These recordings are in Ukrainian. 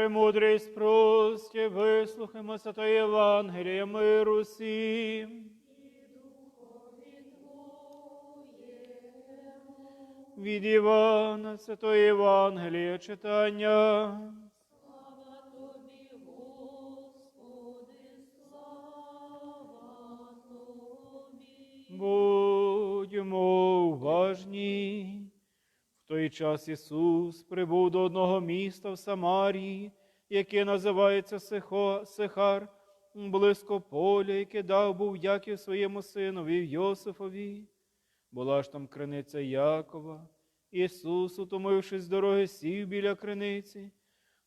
Премудрий спрості, вислухаймо Святої Євангелія миру всім. Від Івана Святої Євангелія читання. Той час Ісус прибув до одного міста в Самарії, яке називається Сихо, Сихар, близько поля, яке дав був Яків своєму синові Йосифові. Була ж там криниця Якова. Ісус, утомившись з дороги, сів біля криниці.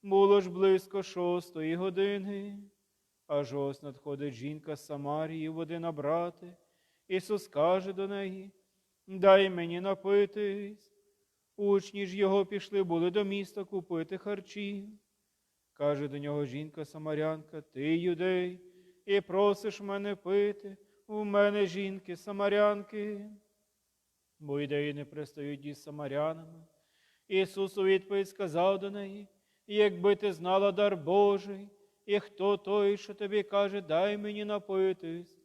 Було ж близько шостої години. Аж ось надходить жінка з Самарії води набрати. Ісус каже до неї, дай мені напитись. Учні ж його пішли були до міста купити харчів. Каже до нього жінка Самарянка, ти юдей, і просиш мене пити, у мене жінки самарянки. Бо ідеї не пристають із самарянами. Ісус у відповідь сказав до неї, якби ти знала дар Божий, і хто той, що тобі каже, дай мені напитись,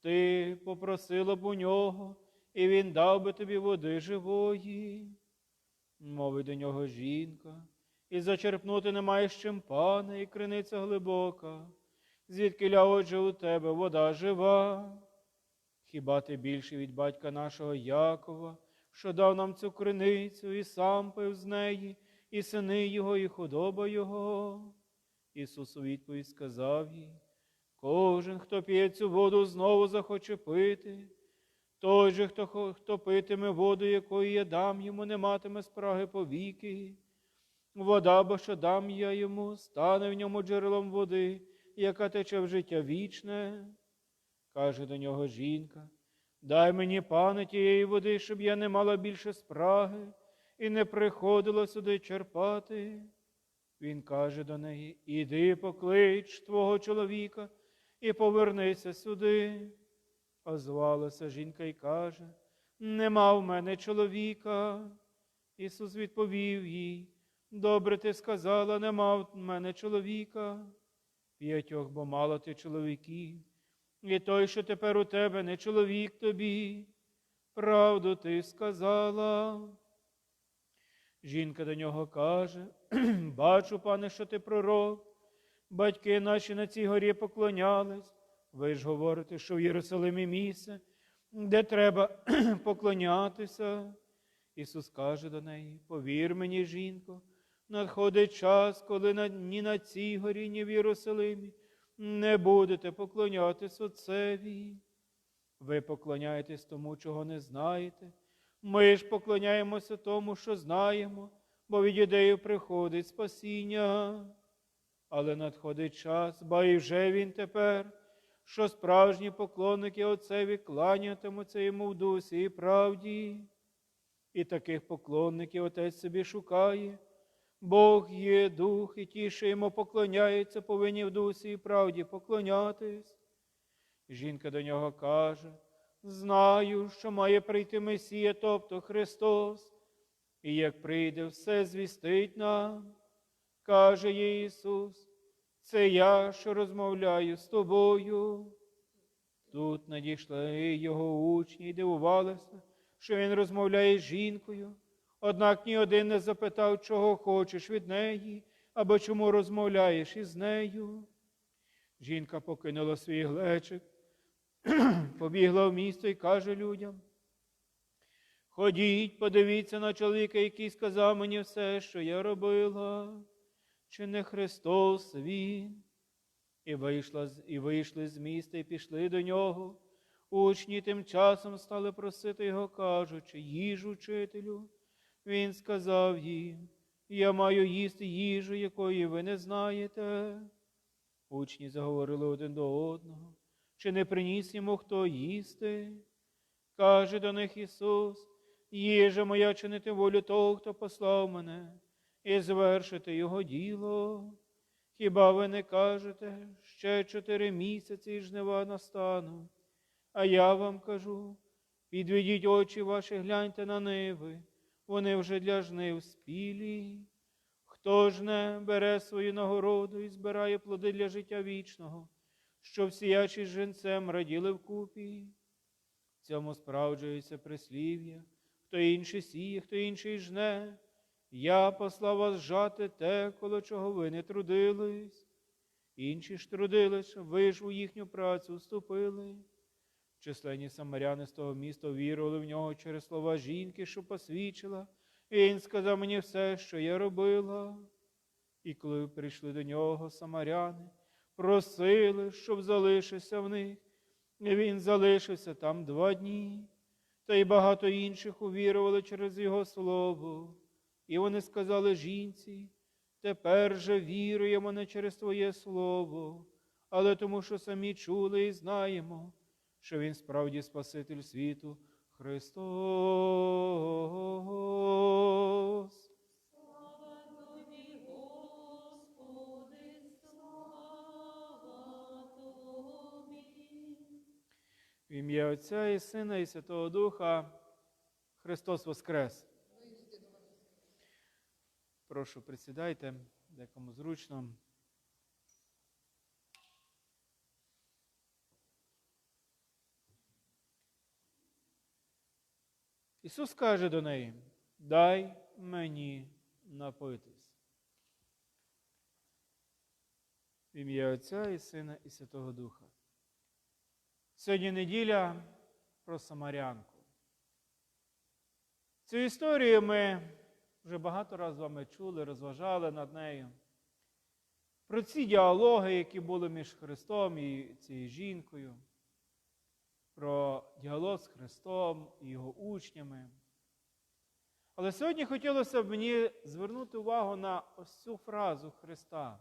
ти попросила б у нього, і він дав би тобі води живої. Мовить до нього жінка, і зачерпнути не маєш чим пана, і криниця глибока, звідки отже у тебе вода жива. Хіба ти більший від батька нашого Якова, що дав нам цю криницю, і сам пив з неї, і сини його, і худоба його? Ісус у відповідь сказав їй, кожен, хто п'є цю воду, знову захоче пити. Той же, хто, хто питиме воду, якої я дам йому, не матиме спраги повіки. Вода, бо що дам я йому, стане в ньому джерелом води, яка тече в життя вічне. Каже до нього жінка, дай мені, пане, тієї води, щоб я не мала більше спраги і не приходила сюди черпати. Він каже до неї, іди поклич твого чоловіка і повернися сюди. Озвалася жінка і каже, нема в мене чоловіка. Ісус відповів їй, добре ти сказала, нема в мене чоловіка. П'ятьох, бо мало ти чоловіків, і той, що тепер у тебе, не чоловік тобі. Правду ти сказала. Жінка до нього каже, бачу, пане, що ти пророк. Батьки наші на цій горі поклонялись. Ви ж говорите, що в Єрусалимі місце, де треба поклонятися. Ісус каже до неї: повір мені, жінко, надходить час, коли ні на цій горі, ні в Єрусалимі не будете поклонятись Отцеві. Ви поклоняєтесь тому, чого не знаєте. Ми ж поклоняємося тому, що знаємо, бо від юдеїв приходить спасіння. Але надходить час, ба і вже він тепер, що справжні поклонники Отцеві кланятимуться йому в дусі і правді. І таких поклонників Отець собі шукає. Бог є дух, і ті, що йому поклоняються, повинні в дусі і правді поклонятись. Жінка до нього каже: Знаю, що має прийти Месія, тобто Христос, і як прийде, все звістить нам. Каже Ісус, це я, що розмовляю з тобою. Тут надійшли його учні і дивувалися, що він розмовляє з жінкою. Однак ні один не запитав, чого хочеш від неї, або чому розмовляєш із нею. Жінка покинула свій глечик, побігла в місто і каже людям: Ходіть, подивіться на чоловіка, який сказав мені все, що я робила, чи не Христос він? І, вийшла, і вийшли з міста і пішли до нього. Учні тим часом стали просити його, кажучи, їжу вчителю. Він сказав їм, я маю їсти їжу, якої ви не знаєте. Учні заговорили один до одного, чи не приніс йому хто їсти? Каже до них Ісус, їжа моя чинити волю того, хто послав мене, і звершити Його діло. Хіба ви не кажете, ще чотири місяці і жнива настануть? А я вам кажу, підведіть очі ваші, гляньте на ниви, вони вже для жнив спілі. Хто ж не бере свою нагороду і збирає плоди для життя вічного, щоб сіячі з женцем раділи вкупі? В цьому справджується прислів'я, хто інший сіє, хто інший жне. Я послав вас жати те, коло чого ви не трудились. Інші ж трудились, ви ж у їхню працю вступили. Численні самаряни з того міста вірували в нього через слова жінки, що посвідчила, і він сказав мені все, що я робила. І коли прийшли до нього самаряни, просили, щоб залишився в них, і він залишився там два дні, та й багато інших увірували через його слово. І вони сказали жінці, тепер же віруємо не через Твоє слово, але тому, що самі чули і знаємо, що Він справді Спаситель світу Христос. Слава тобі, Господи, слава. В ім'я Отця і Сина, і Святого Духа Христос Воскрес. Прошу, присідайте, декому зручно. Ісус каже до неї: дай мені напитись. Ім'я Отця і Сина і Святого Духа. Сьогодні неділя про Самарянку. Цю історію ми вже багато разів з вами чули, розважали над нею. Про ці діалоги, які були між Христом і цією жінкою, про діалог з Христом і його учнями. Але сьогодні хотілося б мені звернути увагу на ось цю фразу Христа,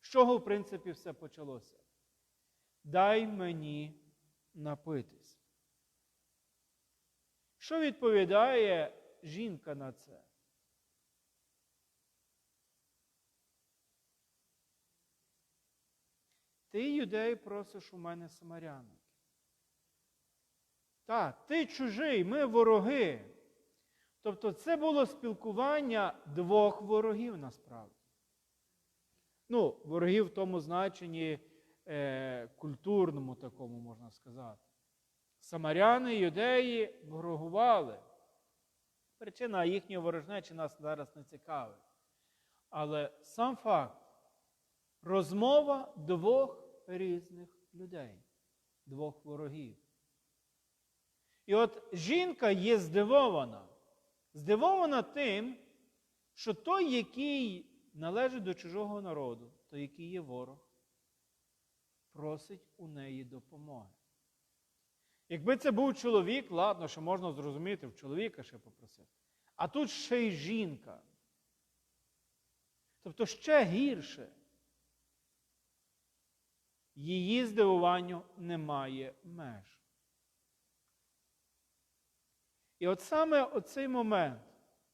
з чого, в принципі, все почалося. Дай мені напитись. Що відповідає жінка на це? Ти, юдей, просиш у мене самарянок. Так, ти чужий, ми вороги. Тобто це було спілкування двох ворогів насправді. Ну, ворогів в тому значенні е, культурному такому, можна сказати. Самаряни, юдеї ворогували. Причина їхньої ворожнечі нас зараз не цікавить. Але сам факт розмова двох різних людей, двох ворогів. І от жінка є здивована. Здивована тим, що той, який належить до чужого народу, той, який є ворог, просить у неї допомоги. Якби це був чоловік, ладно, що можна зрозуміти, в чоловіка ще попросити. А тут ще й жінка. Тобто ще гірше. Її здивуванню немає меж. І от саме оцей момент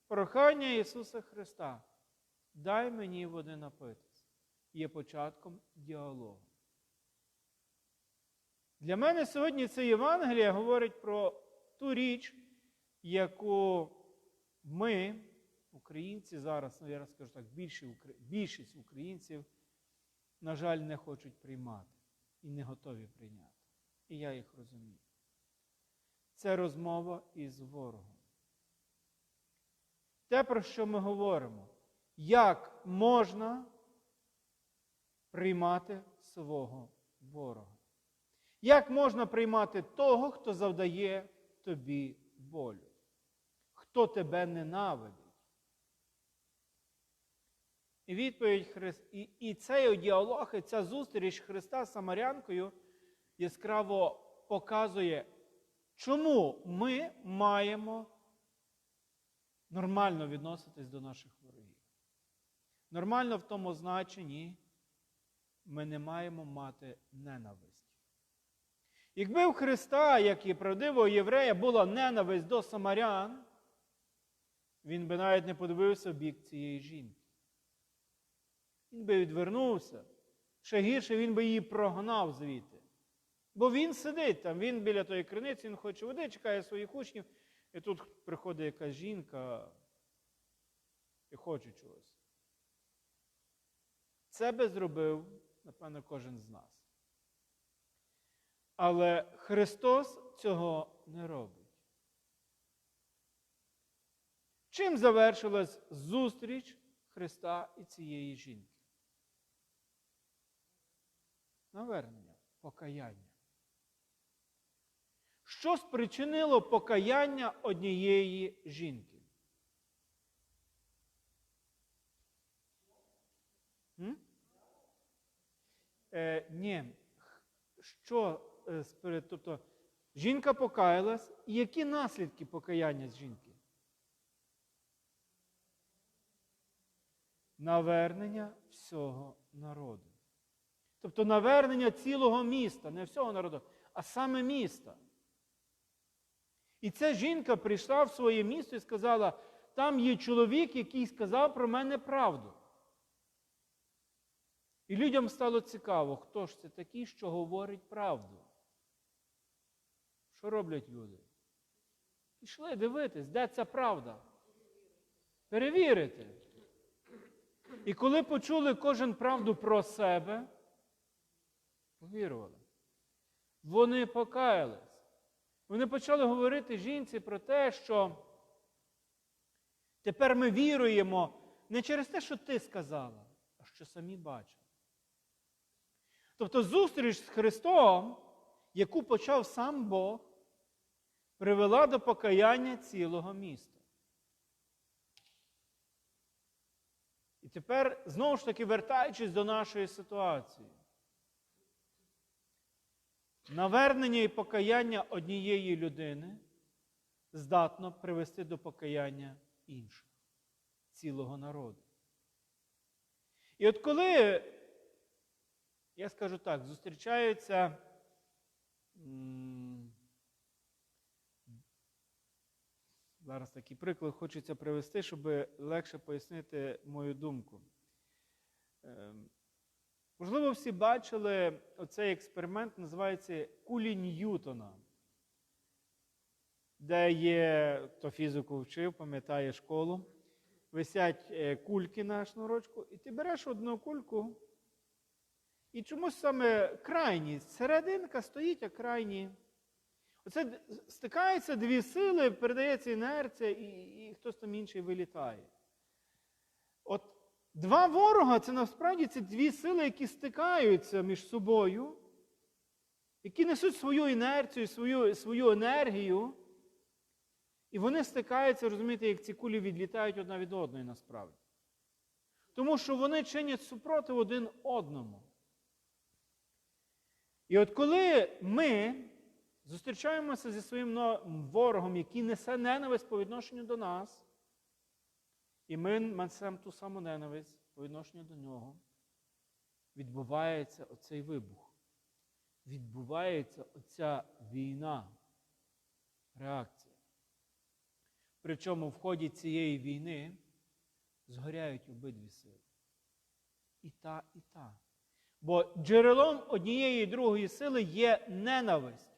прохання Ісуса Христа, дай мені води напитись, є початком діалогу. Для мене сьогодні це Євангеліє говорить про ту річ, яку ми, українці, зараз, ну я розкажу так, більшість українців, на жаль, не хочуть приймати і не готові прийняти. І я їх розумію. Це розмова із ворогом. Те, про що ми говоримо, як можна приймати свого ворога? Як можна приймати того, хто завдає тобі болю? Хто тебе ненавидить? І відповідь Христ... і, і цей діалог, і ця зустріч Христа з Самарянкою яскраво показує, чому ми маємо нормально відноситись до наших ворогів. Нормально в тому значенні ми не маємо мати ненависті. Якби в Христа, як і правдивого єврея, була ненависть до самарян, він би навіть не подивився в бік цієї жінки. Він би відвернувся. Ще гірше він би її прогнав звідти. Бо він сидить там, він біля тої криниці, він хоче води, чекає своїх учнів, і тут приходить якась жінка і хоче чогось. Це би зробив, напевно, кожен з нас. Але Христос цього не робить. Чим завершилась зустріч Христа і цієї жінки? Навернення, покаяння. Що спричинило покаяння однієї жінки? М? Е, ні. Що е, тобто, жінка покаялась, і які наслідки покаяння з жінки? Навернення всього народу. Тобто навернення цілого міста, не всього народу, а саме міста. І ця жінка прийшла в своє місто і сказала: там є чоловік, який сказав про мене правду. І людям стало цікаво, хто ж це такий, що говорить правду. Що роблять люди? Пішли дивитись, де ця правда. Перевірити. І коли почули кожен правду про себе, повірували. Вони покаялись. Вони почали говорити жінці про те, що тепер ми віруємо не через те, що ти сказала, а що самі бачили. Тобто зустріч з Христом, яку почав сам Бог, привела до покаяння цілого міста. І тепер, знову ж таки, вертаючись до нашої ситуації, навернення і покаяння однієї людини здатно привести до покаяння інших, цілого народу. І от коли, я скажу так, зустрічаються зараз такий приклад хочеться привести, щоб легше пояснити мою думку. Можливо, всі бачили оцей експеримент, називається кулі Ньютона, де є, хто фізику вчив, пам'ятає школу, висять е, кульки на шнурочку, і ти береш одну кульку, і чомусь саме крайні, серединка стоїть, а крайні. Оце стикаються дві сили, передається інерція, і, і хтось там інший вилітає. Два ворога це насправді це дві сили, які стикаються між собою, які несуть свою інерцію, свою, свою енергію. І вони стикаються, розумієте, як ці кулі відлітають одна від одної насправді. Тому що вони чинять супротив один одному. І от коли ми зустрічаємося зі своїм ворогом, який несе ненависть по відношенню до нас, і ми несемо ту саму ненависть по відношенню до нього, відбувається оцей вибух. Відбувається оця війна, реакція. Причому в ході цієї війни згоряють обидві сили. І та, і та. Бо джерелом однієї і другої сили є ненависть,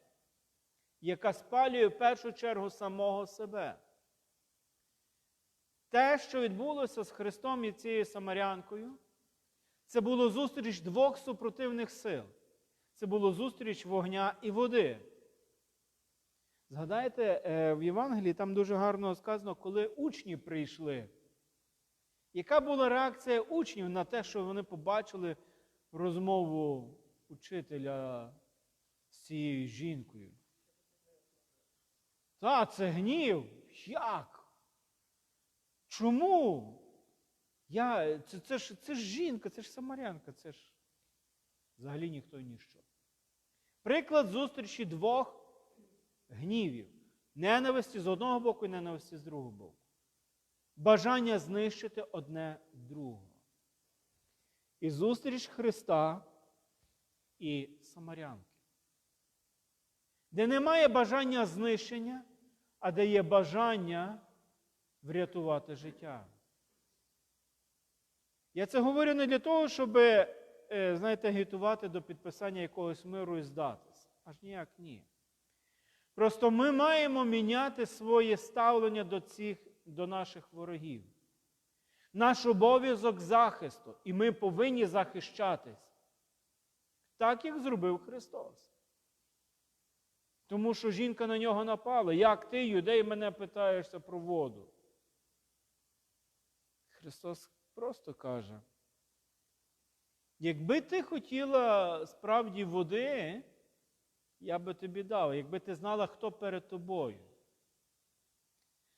яка спалює в першу чергу самого себе. Те, що відбулося з Христом і цією Самарянкою, це було зустріч двох супротивних сил. Це було зустріч вогня і води. Згадайте, е, в Євангелії там дуже гарно сказано, коли учні прийшли. Яка була реакція учнів на те, що вони побачили розмову учителя з цією жінкою? Та, це гнів. Як? Чому? Я, це, це, ж, це ж жінка, це ж самарянка, це ж взагалі ніхто і ніщо. Приклад зустрічі двох гнівів. Ненависті з одного боку і ненависті з другого боку. Бажання знищити одне другого. І зустріч Христа і Самарянки. Де немає бажання знищення, а де є бажання врятувати життя. Я це говорю не для того, щоб, е, знаєте, агітувати до підписання якогось миру і здатись. Аж ніяк ні. Просто ми маємо міняти своє ставлення до цих, до наших ворогів. наш обов'язок захисту, і ми повинні захищатись, так як зробив Христос. Тому що жінка на нього напала. Як ти, юдей, мене питаєшся про воду? Христос просто каже, якби ти хотіла справді води, я би тобі дав, якби ти знала, хто перед тобою.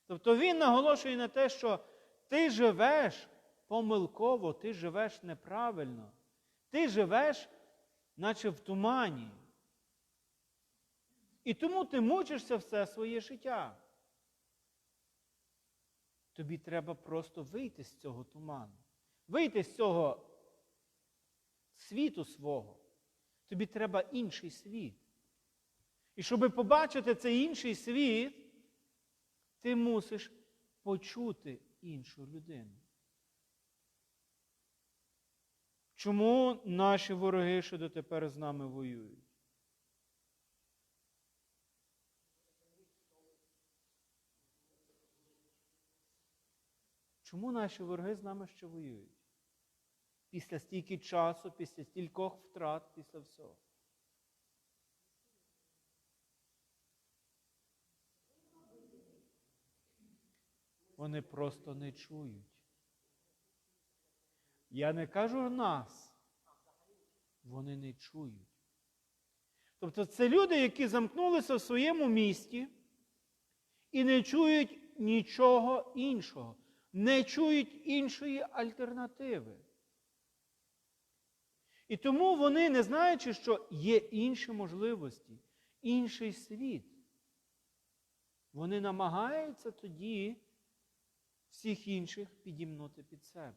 Тобто він наголошує на те, що ти живеш помилково, ти живеш неправильно, ти живеш, наче в тумані. І тому ти мучишся все своє життя. Тобі треба просто вийти з цього туману, вийти з цього світу свого. Тобі треба інший світ. І щоб побачити цей інший світ, ти мусиш почути іншу людину. Чому наші вороги ще дотепер з нами воюють? Чому наші вороги з нами ще воюють? Після стільки часу, після стількох втрат, після всього. Вони просто не чують. Я не кажу нас. Вони не чують. Тобто це люди, які замкнулися в своєму місті і не чують нічого іншого, не чують іншої альтернативи. І тому вони, не знаючи, що є інші можливості, інший світ, вони намагаються тоді всіх інших підімнути під себе.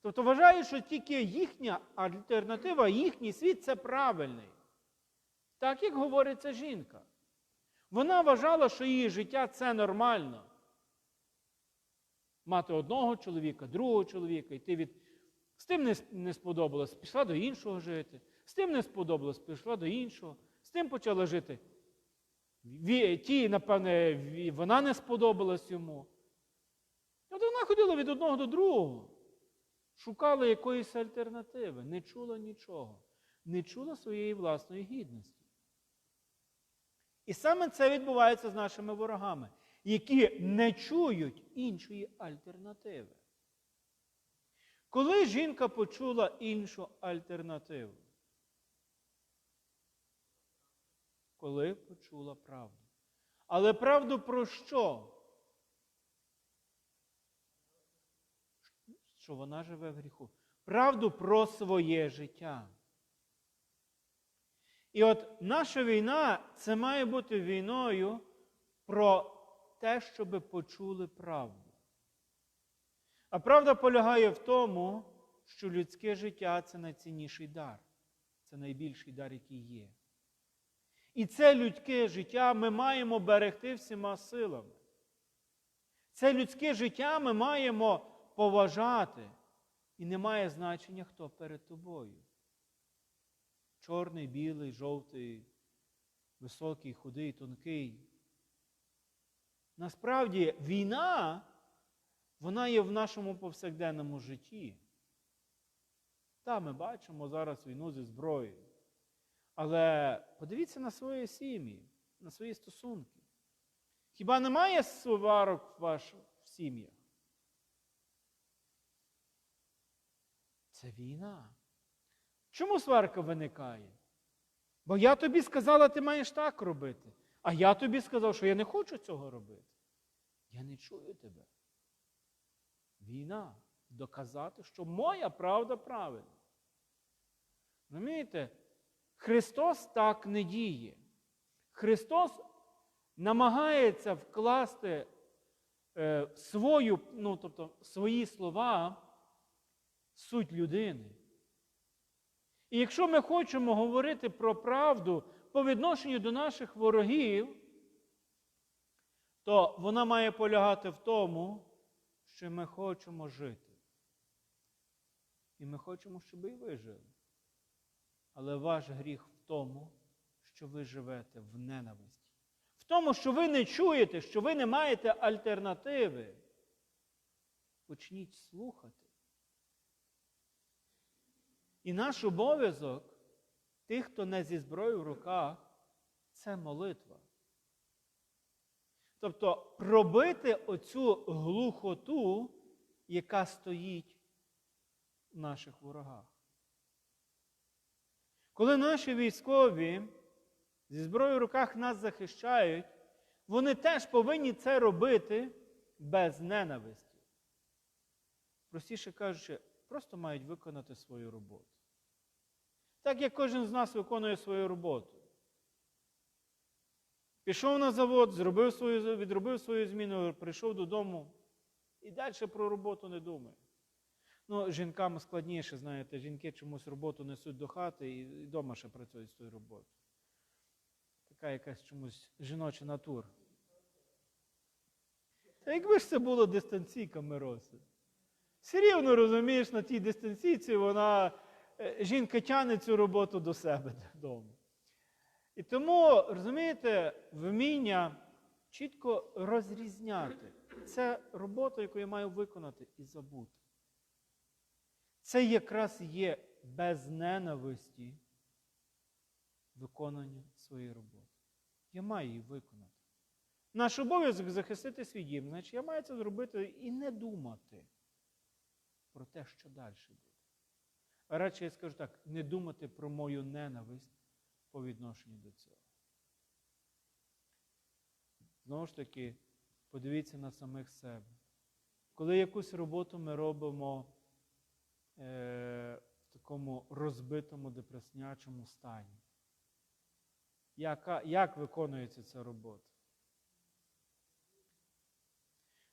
Тобто вважають, що тільки їхня альтернатива, їхній світ це правильний. Так як говорить ця жінка. Вона вважала, що її життя це нормально. Мати одного чоловіка, другого чоловіка, йти від. З тим не, сподобалось, пішла до іншого жити. З тим не сподобалось, пішла до іншого. З тим почала жити. Ті, напевне, вона не сподобалась йому. От вона ходила від одного до другого. Шукала якоїсь альтернативи, не чула нічого, не чула своєї власної гідності. І саме це відбувається з нашими ворогами, які не чують іншої альтернативи. Коли жінка почула іншу альтернативу? Коли почула правду. Але правду про що? Що вона живе в гріху. Правду про своє життя. І от наша війна це має бути війною про те, щоб почули правду. А правда полягає в тому, що людське життя це найцінніший дар, це найбільший дар, який є. І це людське життя ми маємо берегти всіма силами. Це людське життя ми маємо поважати. І не має значення, хто перед тобою. Чорний, білий, жовтий, високий, худий, тонкий. Насправді війна, вона є в нашому повсякденному житті. Та, ми бачимо зараз війну зі зброєю. Але подивіться на свої сім'ї, на свої стосунки. Хіба немає сварок в ваших сім'ях? Це війна. Чому сварка виникає? Бо я тобі сказала, ти маєш так робити. А я тобі сказав, що я не хочу цього робити. Я не чую тебе. Війна. Доказати, що моя правда правильна. Розумієте? Христос так не діє. Христос намагається вкласти е, свою, ну, тобто, свої слова суть людини. І якщо ми хочемо говорити про правду по відношенню до наших ворогів, то вона має полягати в тому, що ми хочемо жити. І ми хочемо, щоб і ви жили. Але ваш гріх в тому, що ви живете в ненависті. В тому, що ви не чуєте, що ви не маєте альтернативи. Почніть слухати. І наш обов'язок тих, хто не зі зброєю в руках, це молитва. Тобто пробити оцю глухоту, яка стоїть в наших ворогах. Коли наші військові зі зброєю в руках нас захищають, вони теж повинні це робити без ненависті. Простіше кажучи, просто мають виконати свою роботу. Так як кожен з нас виконує свою роботу. Пішов на завод, зробив свою, відробив свою зміну, прийшов додому і далі про роботу не думає. Ну, жінкам складніше, знаєте, жінки чомусь роботу несуть до хати і вдома ще працюють з тою роботою. Така якась чомусь жіноча натура. Та якби ж це було дистанційка Мироси. Все рівно розумієш, на тій дистанційці вона, жінка тягне цю роботу до себе додому. І тому, розумієте, вміння чітко розрізняти. Це робота, яку я маю виконати і забути. Це якраз є без ненависті виконання своєї роботи. Я маю її виконати. Наш обов'язок захистити свій дім, значить я маю це зробити і не думати про те, що далі буде. Радше я скажу так, не думати про мою ненависть по відношенню до цього. Знову ж таки, подивіться на самих себе. Коли якусь роботу ми робимо е, в такому розбитому депреснячому стані, яка, як виконується ця робота?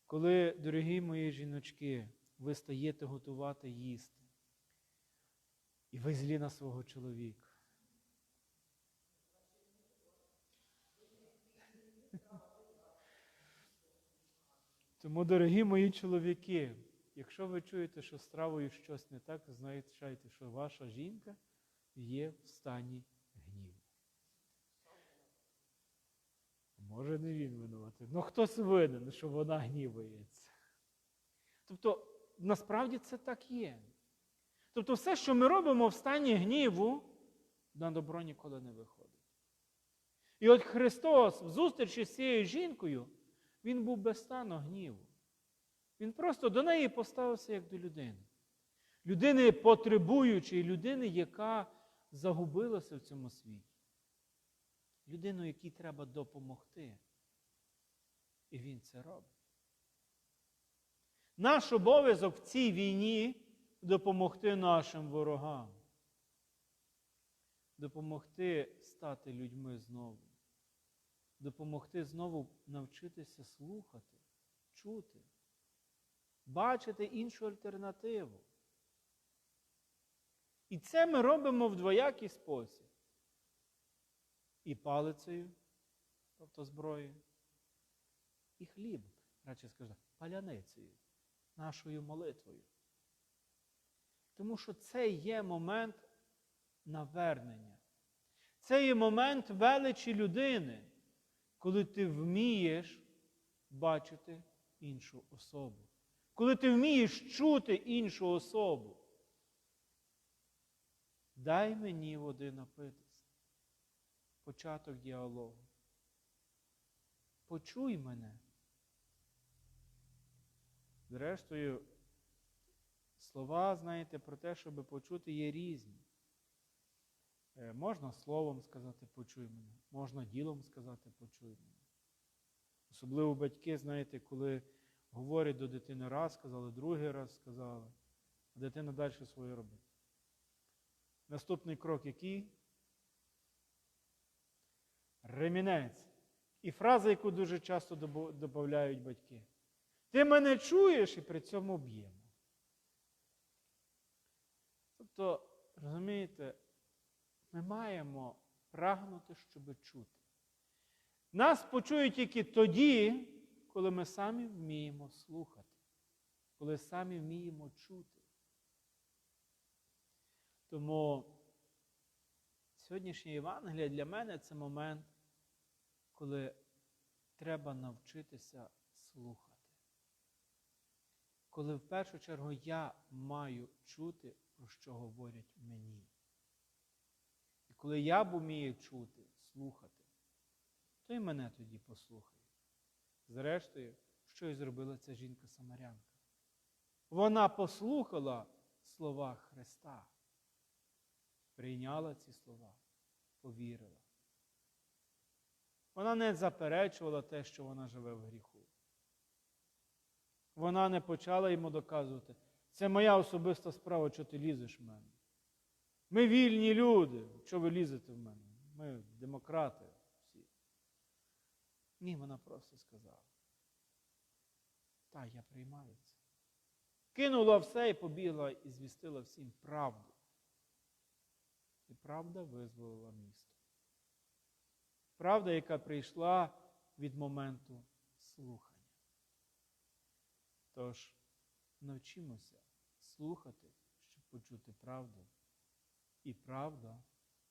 Коли, дорогі мої жіночки, ви стаєте готувати їсти, і ви злі на свого чоловіка. Тому, дорогі мої чоловіки, якщо ви чуєте, що з стравою щось не так, знайте, що ваша жінка є в стані гніву. Може, не він винуватий. Ну хтось винен, що вона гнівається. Тобто, насправді це так є. Тобто, все, що ми робимо в стані гніву, на добро ніколи не виходить. І от Христос, в зустрічі з цією жінкою, Він був без стану гніву. Він просто до неї поставився як до людини. Людини потребуючої, людини, яка загубилася в цьому світі. Людину, якій треба допомогти. І він це робить. Наш обов'язок в цій війні допомогти нашим ворогам. Допомогти стати людьми знову. Допомогти знову навчитися слухати, чути, бачити іншу альтернативу. І це ми робимо в двоякий спосіб. І палицею, тобто зброєю, і хліб, радше скажу, паляницею, нашою молитвою. Тому що це є момент навернення. Це є момент величі людини, коли ти вмієш бачити іншу особу. Коли ти вмієш чути іншу особу. Дай мені води напитися. Початок діалогу. Почуй мене. Зрештою, слова, знаєте, про те, щоб почути, є різні. Е, Можна словом сказати почуй мене, можна ділом сказати почуй мене. Особливо батьки, знаєте, коли говорять до дитини раз сказали, другий раз сказали, а дитина далі своє робить. Наступний крок який? Ремінець. І фраза, яку дуже часто додають батьки. Ти мене чуєш і при цьому б'ємо. Тобто, розумієте, ми маємо прагнути, щоб чути. Нас почують тільки тоді, коли ми самі вміємо слухати, коли самі вміємо чути. Тому сьогоднішнє Євангеліє для мене це момент, коли треба навчитися слухати. коли в першу чергу я маю чути, про що говорять мені. І коли я б умію чути, слухати, то й мене тоді послухає. Зрештою, що й зробила ця жінка-самарянка. Вона послухала слова Христа, прийняла ці слова, повірила. Вона не заперечувала те, що вона живе в гріху. Вона не почала йому доказувати, це моя особиста справа, що ти лізеш в мене. Ми вільні люди, що ви лізете в мене? Ми демократи всі. Ні, вона просто сказала. Та, я приймаю це. Кинула все і побігла і звістила всім правду. І правда визволила місто. Правда, яка прийшла від моменту слухання. Тож навчимося слухати, щоб почути правду. І правда